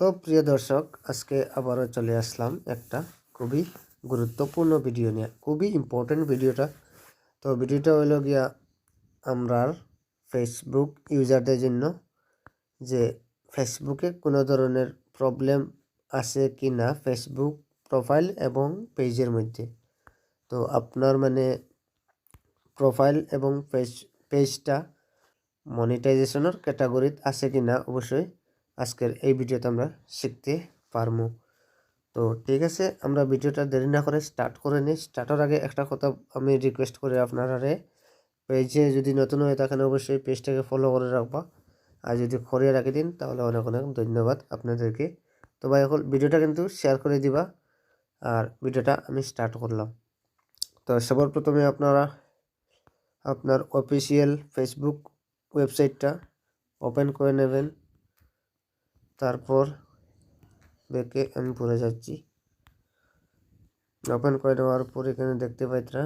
তো প্রিয় দর্শক, আজকে আবারও চলে আসলাম একটা খুবই গুরুত্বপূর্ণ ভিডিও নিয়ে, খুবই ইম্পর্টেন্ট ভিডিওটা তো ভিডিওটা হইল গিয়া আমরার ফেসবুক ইউজারদের জন্য যে ফেসবুকে কোনো ধরনের প্রবলেম আছে কি না ফেসবুক প্রোফাইল এবং পেজের মধ্যে। তো আপনার মানে প্রোফাইল এবং পেজ পেজটা মনিটাইজেশনের ক্যাটাগরিত আছে কি না, অবশ্যই আজকের এই ভিডিওতে আমরা শিখতে পারব। তো ঠিক আছে, আমরা ভিডিওটা দেরি না করে স্টার্ট করে নিই। স্টার্টের আগে একটা কথা আমি রিকোয়েস্ট করি আপনারা পেজে যদি নতুন হয়ে থাকেন, অবশ্যই পেজটাকে ফলো করে রাখবা। আর যদি করিয়ে রাখি দিন, তাহলে অনেক অনেক ধন্যবাদ আপনাদেরকে। তো ভাই, এখন ভিডিওটা কিন্তু শেয়ার করে দিবা। আর ভিডিওটা আমি স্টার্ট করলাম। তো সবার প্রথমে আপনারা আপনার অফিসিয়াল ফেসবুক ওয়েবসাইটটা ওপেন করে নেবেন। তারপর বেকে আমি পড়ে যাচ্ছি। ওপেন করে দেওয়ার পর এখানে দেখতে পাইতরা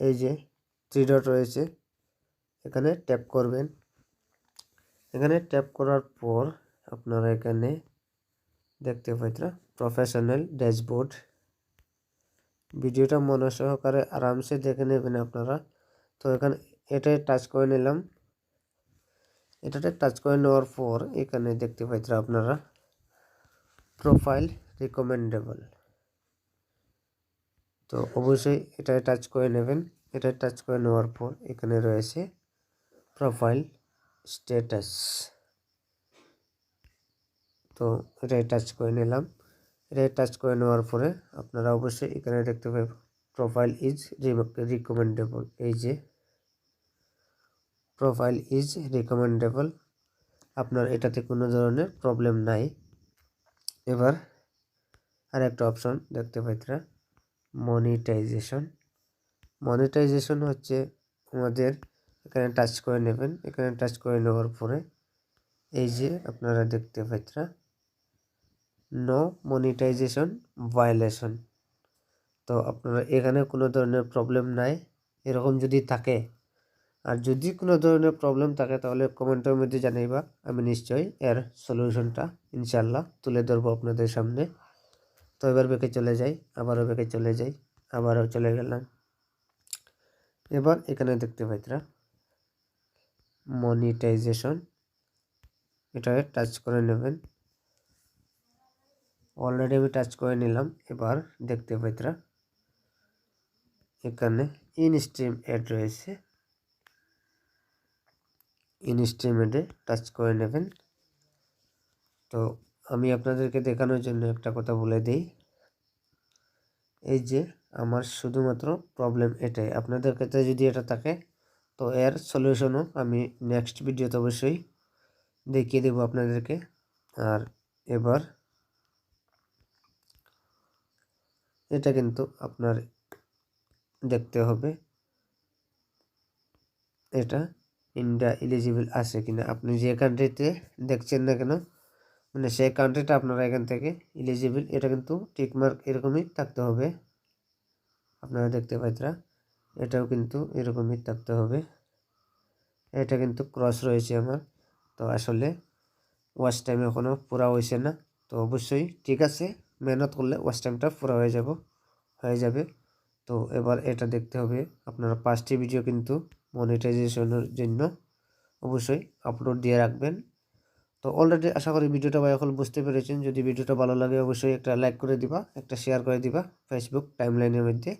এই যে থ্রি ডট রয়েছে। এখানে ট্যাপ করবেন। এখানে ট্যাপ করার পর আপনারা এখানে দেখতে পাইতরা প্রফেশনাল ড্যাশবোর্ড ভিডিওটা মনে সহকারে আরামসে দেখে নেবেন আপনারা। তো এখানে এটাই টাচ করে নিলাম। এটাতে টাচ করে নেওয়ার পর এখানে দেখতে পাইতরা আপনারা প্রোফাইল রিকমেন্ডেবল তো অবশ্যই এটাই টাচ করে নেবেন। এটা টাচ করে নেওয়ার পর এখানে রয়েছে প্রোফাইল স্ট্যাটাস তো এটাই টাচ করে নিলাম। এটাই টাচ করে নেওয়ার পরে আপনারা অবশ্যই এখানে দেখতে পাবেন প্রোফাইল ইজ রিকমেন্ডেবল এই যে প্রোফাইল ইজ রিকমেন্ডেবল আপনার এটাতে কোনো ধরনের প্রবলেম নাই। এবার আর একটা অপশন দেখতে পাইতরা মনিটাইজেশন মনিটাইজেশন হচ্ছে আমাদের এখানে টাচ করে নেবেন। এখানে টাচ করে নেওয়ার পরে এই যে আপনারা দেখতে পাইতরা নো মনিটাইজেশন ভায়োলেশন তো আপনারা এখানে কোনো ধরনের প্রবলেম নাই। এরকম যদি থাকে আর যদি কোনো ধরনের প্রবলেম থাকে, তাহলে কমেন্টের মধ্যে জানাইবা। আমি নিশ্চয়ই এর সলিউশনটা ইনশাল্লাহ তুলে ধরবো আপনাদের সামনে। তো এবার বেঁকে চলে যাই, আবারও বেঁকে চলে যাই, আবারও চলে গেলাম। এবার এখানে দেখতে পাইতরা মনিটাইজেশন এটা টাচ করে নেবেন। অলরেডি আমি টাচ করে নিলাম, এবার দেখতে পাইতরা এখানে ইনস্ট্রিম অ্যাড রয়েছে ইনস্ট্রিমেন্টে টাচ করে নেবেন। তো আমি আপনাদেরকে দেখানোর জন্য একটা কথা বলে দিই। এই যে আমার শুধুমাত্র প্রবলেম এটাই। আপনাদের ক্ষেত্রে যদি এটা থাকে, তো এর সলিউশনও আমি নেক্সট ভিডিওতে অবশ্যই দেখিয়ে দেবো আপনাদেরকে। আর এবার এটা কিন্তু আপনার দেখতে হবে। এটা ইন্ডিয়া এলিজিবল আছে কিনা? আপনি যে কান্ট্রিতে দেখছেন না কেন মানে সেই কান্ট্রিটা আপনারা এখান থেকে এলিজিবল এটা কিন্তু টিকমার্ক এরকমই থাকতে হবে। আপনারা দেখতে পাইতরা, এটাও কিন্তু এরকমই থাকতে হবে। এটা কিন্তু ক্রস রয়েছে আমার। তো আসলে ওয়াশ টাইম এখনও পুরা হয়েছে না। তো অবশ্যই ঠিক আছে, মেহনত করলে ওয়াশ টাইমটা পুরা হয়ে যাব, হয়ে যাবে। তো এবার এটা দেখতে হবে, আপনারা পাঁচটি ভিডিও কিন্তু মনিটাইজেশনের জন্য অবশ্যই আপলোড দিয়ে রাখবেন। তো অলরেডি আশা করি ভিডিওটা বা এখন বুঝতে পেরেছেন। যদি ভিডিওটা ভালো লাগে অবশ্যই একটা লাইক করে দিবা, একটা শেয়ার করে দিবা ফেসবুক টাইমলাইনের মধ্যে।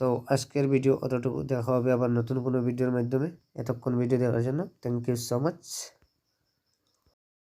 তো আজকের ভিডিও অতটুকু দেখা হবে আবার নতুন কোনো ভিডিওর মাধ্যমে। এতক্ষণ ভিডিও দেখার জন্য থ্যাংক ইউ সো মাচ